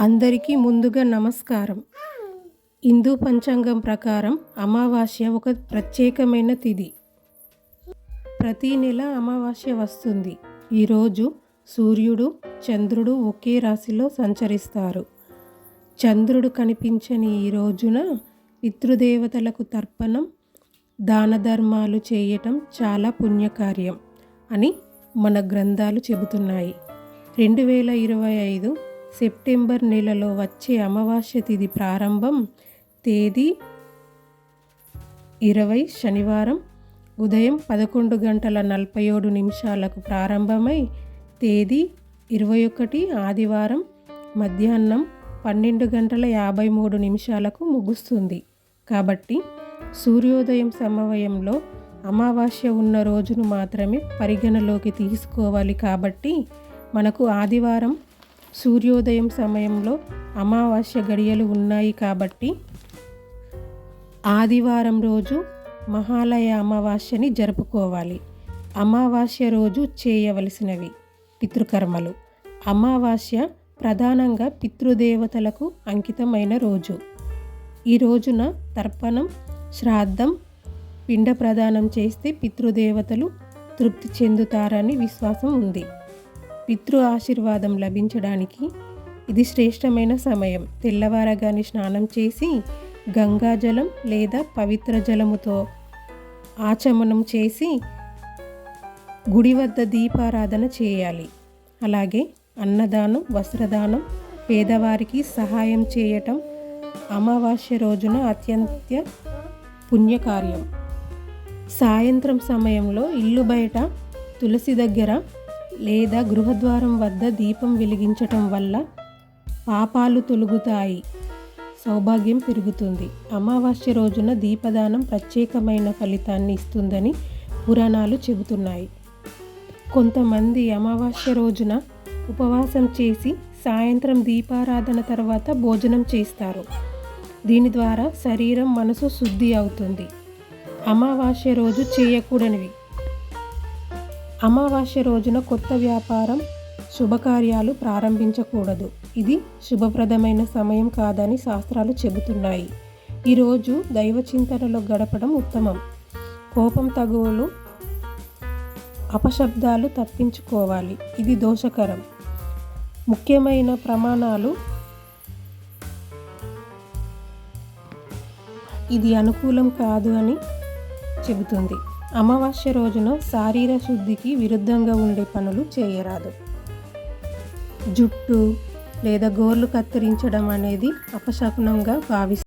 అందరికీ ముందుగా నమస్కారం. హిందూ పంచాంగం ప్రకారం అమావాస్య ఒక ప్రత్యేకమైన తిథి. ప్రతి నెల అమావాస్య వస్తుంది. ఈరోజు సూర్యుడు చంద్రుడు ఒకే రాశిలో సంచరిస్తారు. చంద్రుడు కనిపించని ఈ రోజున పితృదేవతలకు తర్పణం దాన ధర్మాలు చేయటం చాలా పుణ్యకార్యం అని మన గ్రంథాలు చెబుతున్నాయి. రెండు వేల ఇరవై ఐదు సెప్టెంబర్ నెలలో వచ్చే అమావాస్య తిథి ప్రారంభం తేదీ ఇరవై శనివారం. ఉదయం పదకొండు గంటల నలభై ఏడు నిమిషాలకు ప్రారంభమై తేదీ ఇరవై ఒకటి ఆదివారం మధ్యాహ్నం పన్నెండు గంటల యాభై మూడు నిమిషాలకు ముగుస్తుంది. కాబట్టి సూర్యోదయం సమవయంలో అమావాస్య ఉన్న రోజును మాత్రమే పరిగణలోకి తీసుకోవాలి కాబట్టి మనకు ఆదివారం సూర్యోదయం సమయంలో అమావాస్య గడియలు ఉన్నాయి కాబట్టి ఆదివారం రోజు మహాలయ అమావాస్యని జరుపుకోవాలి. అమావాస్య రోజు చేయవలసినవి పితృకర్మలు. అమావాస్య ప్రధానంగా పితృదేవతలకు అంకితమైన రోజు. ఈ రోజున తర్పణం శ్రాద్ధం పిండ ప్రదానం చేస్తే పితృదేవతలు తృప్తి చెందుతారని విశ్వాసం ఉంది. పితృ ఆశీర్వాదం లభించడానికి ఇది శ్రేష్టమైన సమయం. తెల్లవారగానే స్నానం చేసి గంగాజలం లేదా పవిత్ర జలముతో ఆచమనం చేసి గుడి వద్ద దీపారాధన చేయాలి. అలాగే అన్నదానం వస్త్రదానం పేదవారికి సహాయం చేయటం అమావాస్య రోజున అత్యంత పుణ్యకార్యం. సాయంత్రం సమయంలో ఇల్లు బయట తులసి దగ్గర లేదా గృహద్వారం వద్ద దీపం వెలిగించటం వల్ల పాపాలు తొలుగుతాయి. సౌభాగ్యం పెరుగుతుంది. అమావాస్య రోజున దీపదానం ప్రత్యేకమైన ఫలితాన్ని ఇస్తుందని పురాణాలు చెబుతున్నాయి. కొంతమంది అమావాస్య రోజున ఉపవాసం చేసి సాయంత్రం దీపారాధన తర్వాత భోజనం చేస్తారు. దీని ద్వారా శరీరం మనసు శుద్ధి అవుతుంది. అమావాస్య రోజు చేయకూడనివి. అమావాస్య రోజున కొత్త వ్యాపారం శుభకార్యాలు ప్రారంభించకూడదు. ఇది శుభప్రదమైన సమయం కాదని శాస్త్రాలు చెబుతున్నాయి. ఈరోజు దైవ చింతనలో గడపడం ఉత్తమం. కోపం తగువులు అపశబ్దాలు తప్పించుకోవాలి. ఇది దోషకరం. ముఖ్యమైన ప్రమాణాలు ఇది అనుకూలం కాదు అని చెబుతుంది. అమావాస్య రోజున శారీర శుద్ధికి విరుద్ధంగా ఉండే పనులు చేయరాదు. జుట్టు లేదా గోర్లు కత్తిరించడం అనేది అపశకునంగా భావిస్తారు.